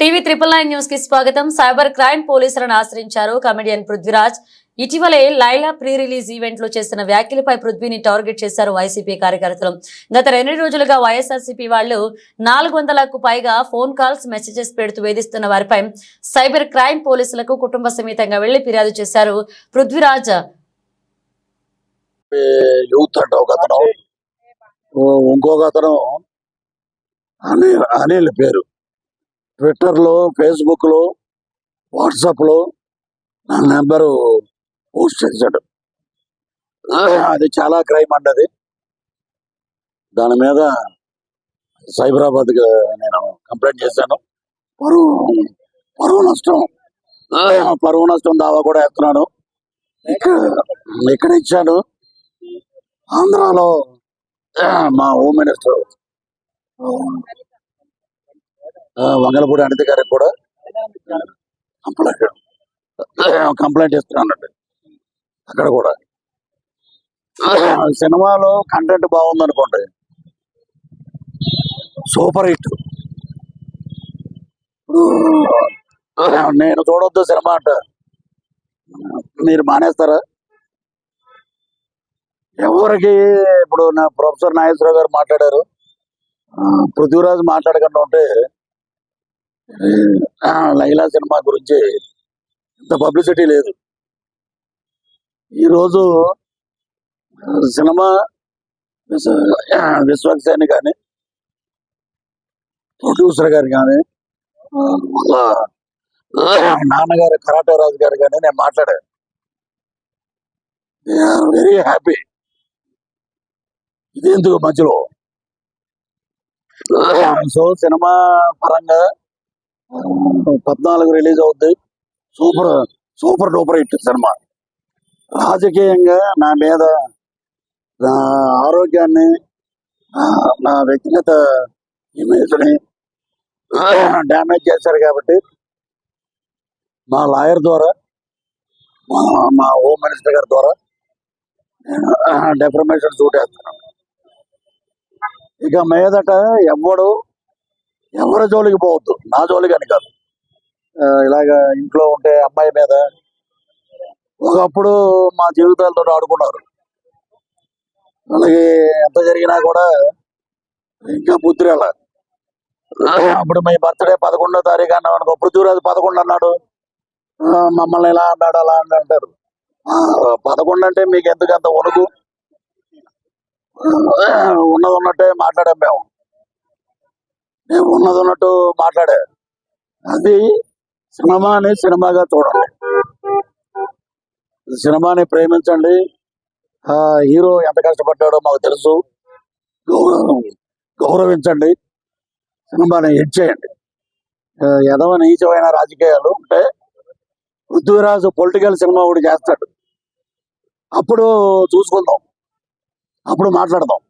TV triple nine న్యూస్కి స్వాగతం. Cyber crime పోలీసులను ఆశ్రయించారు కమెడియన్ పృథ్వీరాజ్. ఇటీవలే లైలా ప్రీ రిలీజ్ ఈవెంట్లో చేసిన వ్యాఖ్యలపై పృథ్వీని టార్గెట్ చేశారు వైసీపీ కార్యకర్తలు. గత రెండు రోజులుగా వైఎస్ఆర్సీపీ వాళ్ళు నాలుగు వందలకు పైగా ఫోన్ కాల్స్ మెసేజెస్ పెడుతూ వేధిస్తున్న వారిపై సైబర్ క్రైమ్ పోలీసులకు కుటుంబ సమేతంగా వెళ్ళి ఫిర్యాదు చేశారు పృథ్వీరాజ్. యూత్ అంట ఒక అతను. ఇంకొక అతను. అనిల్ అనిల్ పేరు. ట్విట్టర్లో వాట్సాప్లో లో లో నా నెంబరు పోస్ట్ చేశాడు. అది చాలా క్రైమ్ అండి అది. దాని మీద సైబరాబాద్ నేను కంప్లైంట్ చేశాను. పరువు పరువు నష్టం. పరువు నష్టం దావా కూడా ఎత్తున్నాను ఇక్కడ ఇక్కడ ఇచ్చాను ఆంధ్రాలో మా హోమ్ మినిస్టర్ వంగలపూడి అనిత గారికి కూడా కంప్లైంట్ కంప్లైంట్ ఇస్తున్నానండి అక్కడ కూడా. సినిమాలో కంటెంట్ బాగుంది అనుకోండి సూపర్ హిట్. ఇప్పుడు నేను చూడొద్దు సినిమా అంట. మీరు మానేస్తారా? ఎవరికి ఇప్పుడు నా ప్రొఫెసర్ నాగేశ్వరరావు గారు మాట్లాడారు. ఆ, పృథ్వీరాజ్ మాట్లాడకుండా ఉంటే లైలా సినిమా గురించి ఇంత పబ్లిసిటీ లేదు. ఈరోజు సినిమా విశ్వ- విశ్వక్సేని కానీ ప్రొడ్యూసర్ గారు కానీ వాళ్ళ నాన్నగారు కరాటే రాజు గారు కానీ నేను మాట్లాడాను. Very happy. ఇదేందుకు మధ్యలో? సో సినిమా పరంగా పద్నాలుగు రిలీజ్ అవుద్ది. Super super duper hit cinema. రాజకీయంగా నా మీద నా ఆరోగ్యాన్ని ఆ, నా వ్యక్తిగత ఇమేజ్ని డ్యామేజ్ చేశారు కాబట్టి మా లాయర్ ద్వారా మా మా హోమ్ మినిస్టర్ గారి ద్వారా నేను డెఫర్మేషన్ సూట్ వేస్తున్నాను ఇక మీదట ఎవడు ఎవరి జోలికి పోవద్దు. నా జోలికి అని కాదు. ఇలాగ ఇంట్లో ఉంటే అమ్మాయి మీద ఒకప్పుడు మా జీవితాలతో ఆడుకున్నారు. వాళ్ళకి ఎంత జరిగినా కూడా ఇంకా బుద్ధి రాల. అప్పుడు మీ బర్త్డే పదకొండో తారీఖు అన్నాం అనుకో పృథ్వీరాజు పదకొండు అన్నాడు. మమ్మల్ని ఇలా అన్నాడు అలా అని అంటారు. పదకొండు అంటే మీకు ఎందుకు అంత వణుకు? ఉన్నది ఉన్నట్టే మాట్లాడాం మేము. మేము ఉన్నది ఉన్నట్టు మాట్లాడే. అది సినిమాని సినిమాగా చూడండి సినిమాని ప్రేమించండి. ఆ హీరో ఎంత కష్టపడ్డాడో మాకు తెలుసు. గౌరవించండి. సినిమాని హిట్ చేయండి. ఎదవ నీచమైన రాజకీయాలు ఉంటే పృథ్వీరాజు పొలిటికల్ సినిమా ఒకటి చేస్తాడు. అప్పుడు చూసుకుందాం. అప్పుడు మాట్లాడదాం.